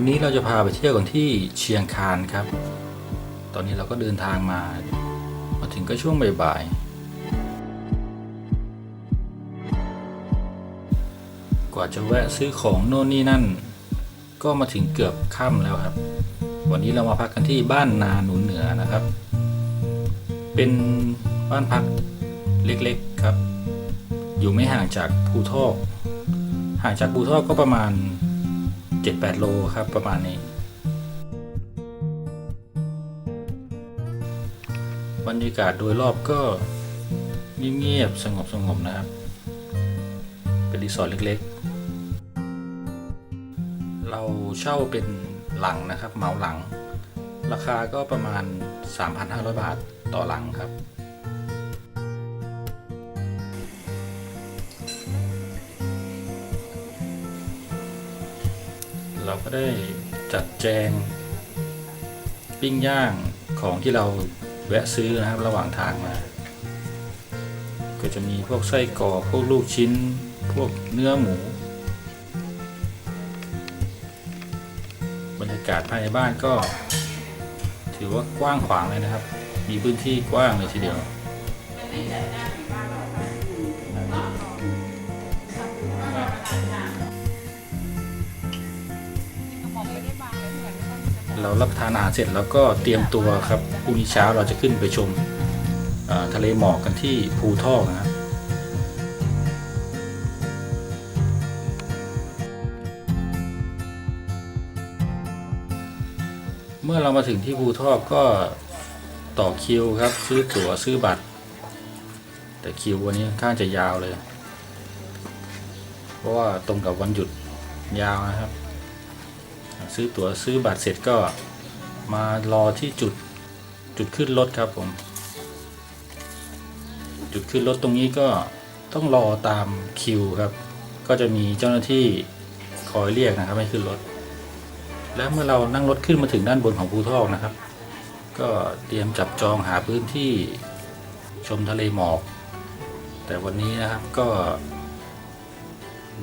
วันนี้เราจะพาไปเที่ยวกันที่เชียงคานครับ ตอนนี้เราก็เดินทางมา มาถึงก็ช่วงบ่ายๆ กว่าจะแวะซื้อของโน่นนี่นั่น ก็มาถึงเกือบค่ำแล้วครับ วันนี้เรามาพักกันที่บ้านนาหนุนเหนือนะครับ เป็นบ้านพักเล็กๆครับ อยู่ไม่ห่างจากภูทอก ห่างจากภูทอกก็ประมาณ 7-8 โลครับประมาณนี้ บรรยากาศโดยรอบก็เงียบๆสงบๆนะครับ เป็นรีสอร์ทเล็กๆ เราเช่าเป็นหลังนะครับเหมาหลัง ราคาก็ประมาณ 3,500 บาทต่อหลังครับ เราก็ได้จัดแจง ปิ้งย่างของที่เราแวะซื้อนะครับระหว่างทางมา ก็จะมีพวกไส้กรอกพวกลูกชิ้น พวกเนื้อหมู บรรยากาศภายในบ้านก็ ถือว่ากว้างขวางเลยนะครับ มีพื้นที่กว้างเลยทีเดียว เรารับประทานอาหารเสร็จแล้วก็เตรียมตัวครับพรุ่งนี้เช้าเราจะขึ้นไปชมทะเลหมอกกันที่ภูทอกนะครับเมื่อเรามาถึงที่ภูทอกก็ต่อคิวครับ ซื้อตั๋วซื้อบัตร แต่คิววันนี้ค่อนข้างจะยาวเลย เพราะว่าตรงกับวันหยุดยาวนะครับ ซื้อตั๋วซื้อบัตรเสร็จก็มารอที่จุดจุดขึ้นรถครับผม จุดขึ้นรถตรงนี้ก็ต้องรอตามคิวครับ ก็จะมีเจ้าหน้าที่คอยเรียกนะครับให้ขึ้นรถ แล้วเมื่อเรานั่งรถขึ้นมาถึงด้านบนของภูทอกนะครับ ก็เตรียมจับจองหาพื้นที่ชมทะเลหมอก แต่วันนี้นะครับก็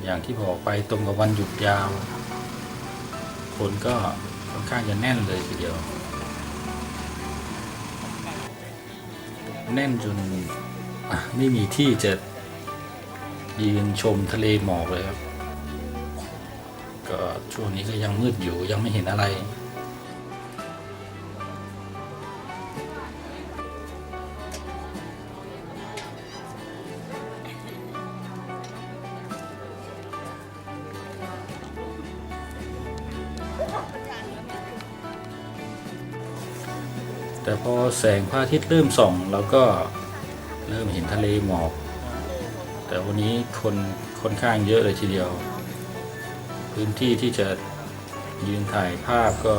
อย่างที่บอกไปตรงกับวันหยุดยาว คนก็ค่อนข้างจะแน่นเลยทีเดียว แน่นจนไม่มีที่จะยืนชมทะเลหมอกเลยครับ ก็ช่วงนี้ก็ยังมืดอยู่ยังไม่เห็นอะไร แต่พอแสงพระอาทิตย์เริ่มส่องเราก็เริ่มเห็นทะเลหมอก แต่วันนี้คนค่อนข้างเยอะเลยทีเดียว พื้นที่ที่จะยืนถ่ายภาพก็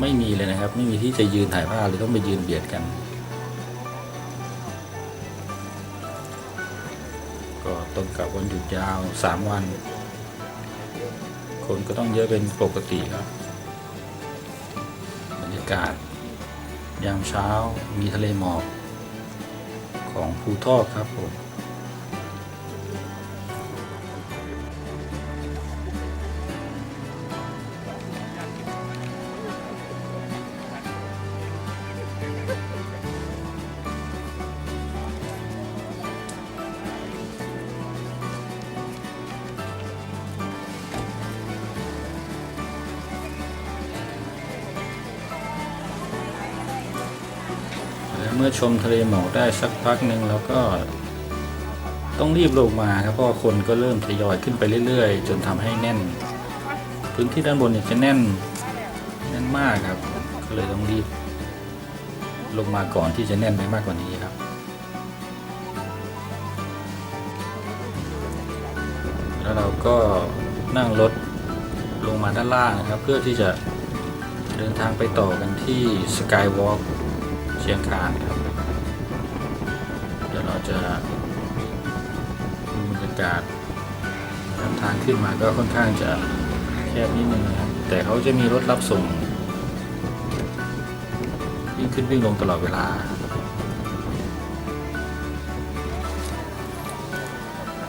ไม่มีเลยนะครับ ไม่มีที่จะยืนถ่ายภาพเลยต้องไปยืนเบียดกัน ก็ตรงกับวันหยุดยาว 3 วัน คนก็ต้องเยอะเป็นปกติครับบรรยากาศ ยามเช้ามีทะเลหมอกของภูทอกครับผม เมื่อชมทะเลหมอกได้สักพักหนึ่งแล้วก็ ต้องรีบลงมาครับเพราะคนก็เริ่มทยอยขึ้นไปเรื่อยๆ จนทำให้แน่น พื้นที่ด้านบนเนี่ยจะแน่นแน่นมากครับ ก็เลยต้องรีบ ลงมาก่อนที่จะแน่นไปมากกว่านี้ครับแล้วเราก็นั่งรถลงมาด้านล่างนะครับ เพื่อที่จะเดินทางไปต่อกันที่สกายวอล์ก เชียงคานครับ เดี๋ยวเราจะดูบรรยากาศทางขึ้นมาก็ค่อนข้างจะแคบนิดนึงนะครับ แต่เขาจะมีรถรับส่งวิ่งขึ้นวิ่งลงตลอดเวลา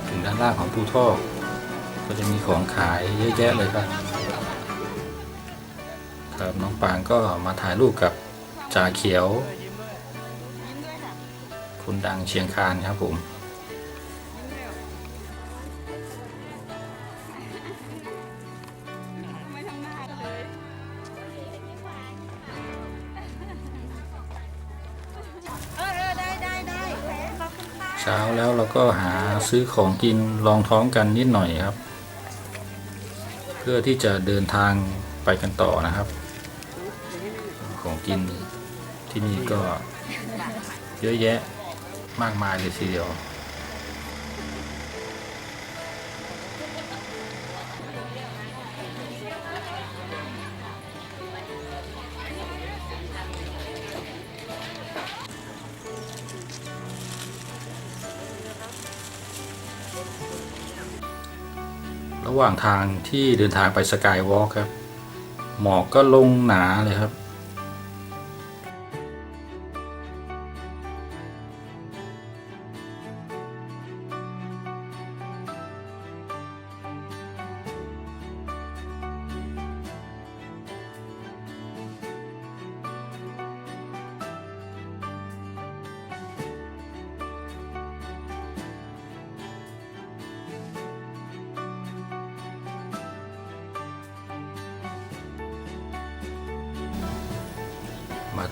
ถึงด้านล่างของภูทอกก็จะมีของขายเยอะแยะเลยครับครับน้องปางก็มาถ่ายรูปกับจ่าเขียว คุณดังเชียงคานครับผมเลยเออเออได้ได้ได้ขอบคุณค่ะเช้าแล้วเราก็หาซื้อของกินรองท้องกันนิดหน่อยครับ เพื่อที่จะเดินทางไปกันต่อนะครับ ของกินที่นี่ก็เยอะแยะ มากมายเลยทีเดียว ระหว่างทางที่เดินทางไปสกายวอล์กครับ หมอกก็ลงหนาเลยครับ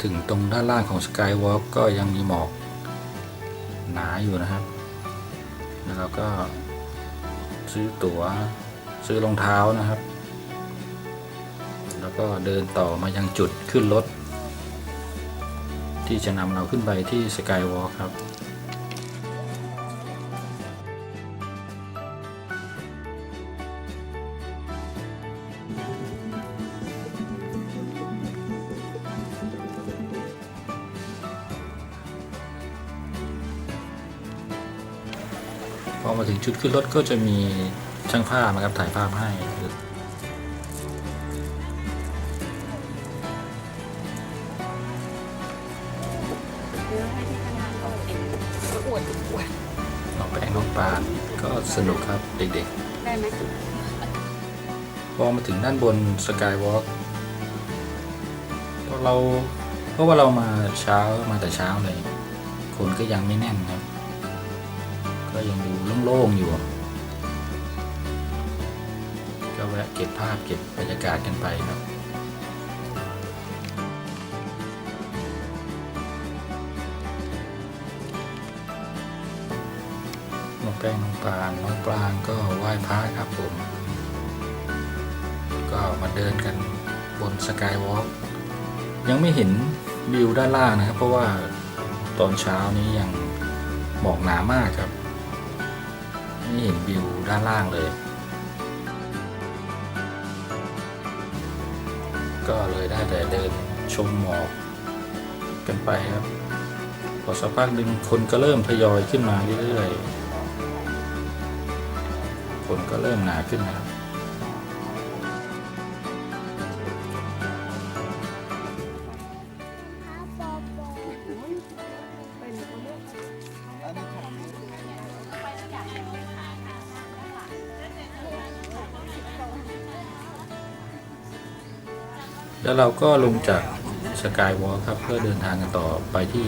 ถึงตรงด้านล่างของสกายวอล์กก็ยังมีหมอกหนาอยู่นะครับ แล้วเราก็ซื้อตั๋วซื้อรองเท้านะครับ แล้วก็เดินต่อมายังจุดขึ้นรถที่จะนำเราขึ้นไปที่สกายวอล์กครับ จุดขึ้นรถก็จะมีช่างภาพนะครับถ่ายภาพให้เดี๋ยวให้ที่คณะเขาเองอวดอวดน้องแป้งน้องปานก็สนุกครับเด็กได้ไหมๆพอมาถึงด้านบนสกายวอล์กพอเราเพราะว่าเรามาเช้ามาแต่เช้าเลย คนก็ยังไม่แน่นครับก็ ยังดูโล่งๆอยู่ ก็แวะเก็บภาพเก็บบรรยากาศกันไปครับน้องแป้งน้องปานน้องปรางก็ไหว้พระครับผม ก็มาเดินกันบนสกายวอล์กยังไม่เห็นวิวด้านล่างนะครับ เพราะว่าตอนเช้านี้ยังหมอกหนามากครับ นี่เห็นวิวด้านล่างเลย ก็เลยได้แต่เดินชมหมอกกันไปครับพอสักพักหนึ่งคนก็เริ่มทยอยขึ้นมาเรื่อยๆ คนก็เริ่มหนาขึ้นนะครับ แล้วเราก็ลงจากสกายวอล์ครับ เพื่อเดินทางกันต่อไปที่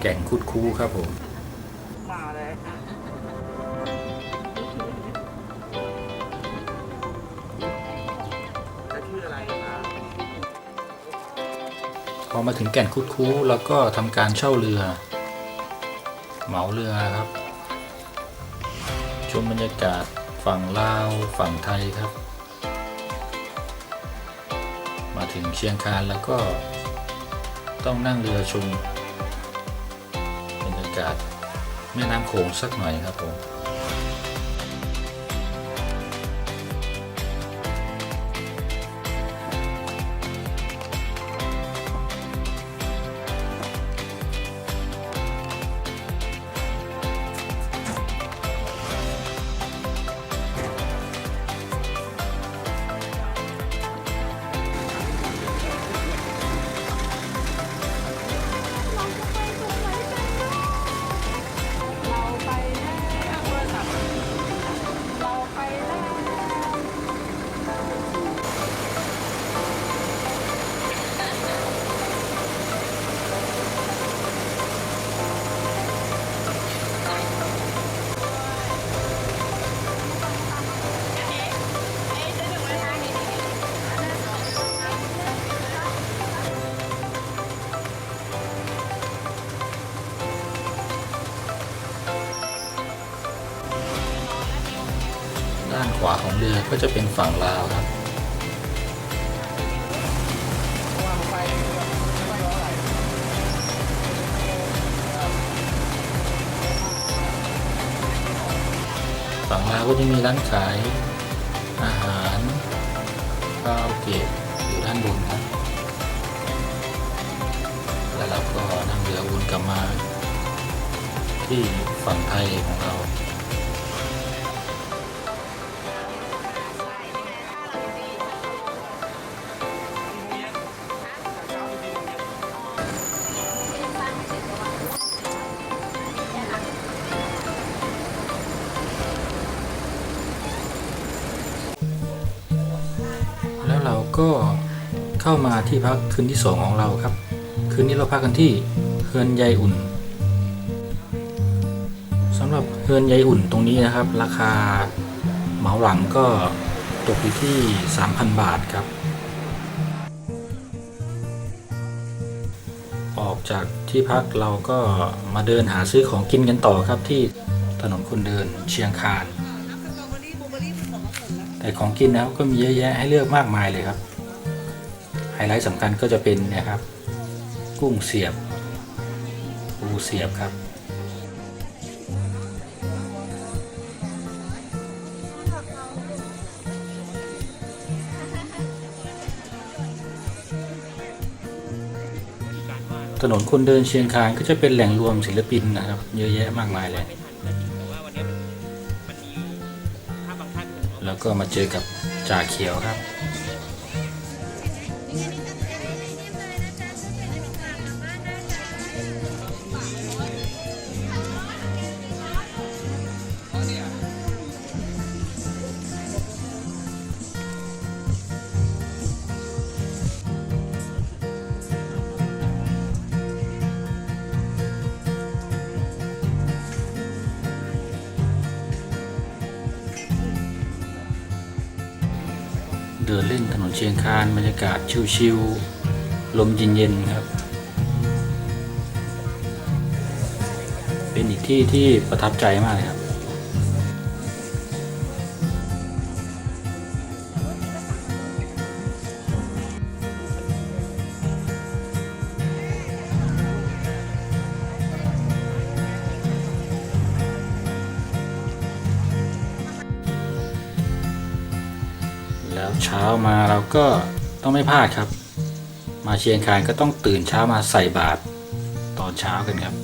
แก่งคุดคูครับผมพอมาถึงแก่นคุดคูแล้วก็ทำการเช่าเรือ เหมาเรือครับ ชมบรรยากาศฝั่งลาวฝั่งไทยครับ ถึงเชียงคานแล้วก็ต้องนั่งเรือชมบรรยากาศแม่น้ำโขงสักหน่อยครับผม ด้านขวาของเรือก็จะเป็นฝั่งลาวครับ ฝั่งลาวก็จะมีร้านขายอาหารคาราโอเกะอยู่ด้านบนครับ แล้วเราก็นั่งเรือวนกลับมา ที่ฝั่งไทยของเรา ที่พักคืนที่สองของเราครับ คืนนี้เราพักกันที่เฮือนยายอุ่นสำหรับเฮือนยายอุ่นตรงนี้นะครับ ราคาเหมาหลังก็ตกอยู่ที่ 3,000 บาทครับ ออกจากที่พักเราก็มาเดินหาซื้อของกินกันต่อครับที่ถนนคนเดินเชียงคานแต่ของกินนะครับก็มีเยอะแยะให้เลือกมากมายเลยครับ ไฮไลท์สำคัญก็จะเป็นนะครับ กุ้งเสียบปูเสียบครับถนนคนเดินเชียงคานก็จะเป็นแหล่งรวมศิลปินนะครับ เยอะแยะมากมายเลย แล้วก็มาเจอกับจ่าเขียวครับ เดินเล่นถนนเชียงคานบรรยากาศชิวๆลมเย็นๆครับ เป็นอีกที่ที่ประทับใจมากเลยครับ เช้ามาเราก็ต้องไม่พลาดครับ มาเชียงคานก็ต้องตื่นเช้ามาใส่บาตรตอนเช้ากันครับ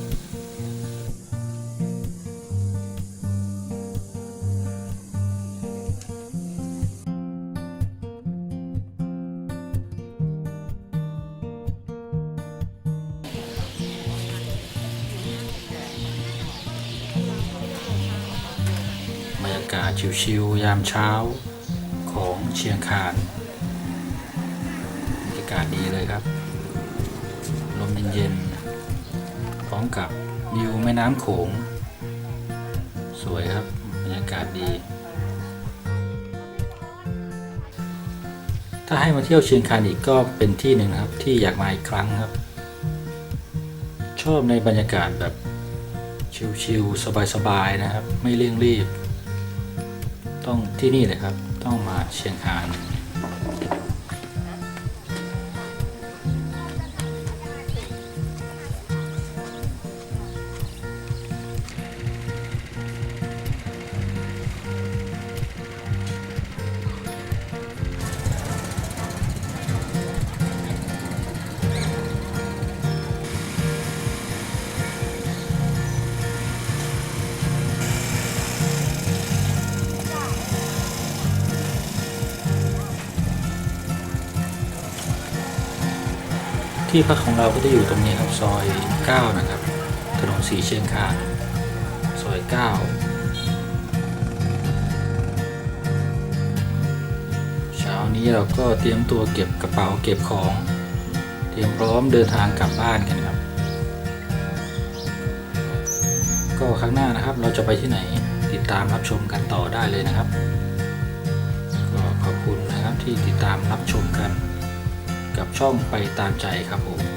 บรรยากาศชิวๆยามเช้า เชียงคานบรรยากาศดีเลยครับ ลมเย็นๆพร้อมกับวิวแม่น้ำโขง สวยครับ บรรยากาศดี ถ้าให้มาเที่ยวเชียงคานอีกก็เป็นที่หนึ่งครับที่อยากมาอีกครั้งครับ ชอบในบรรยากาศแบบชิลๆสบายๆนะครับ ไม่เร่งรีบ ต้องที่นี่เลยครับ ต้องมาเชียงคาน ที่พักของเราก็จะอยู่ตรงนี้ครับซอย 9 นะครับ ถนนสีเชียงคานซอย 9 เช้านี้เราก็เตรียมตัวเก็บกระเป๋าเก็บของ เตรียมพร้อมเดินทางกลับบ้านกันครับ ก็ข้งหน้านะครับเราจะไปที่ไหนติดตามรับชมกันต่อได้เลยนะครับ ก็ขอบคุณนะครับที่ติดตามรับชมกัน กับช่องไปตามใจครับผม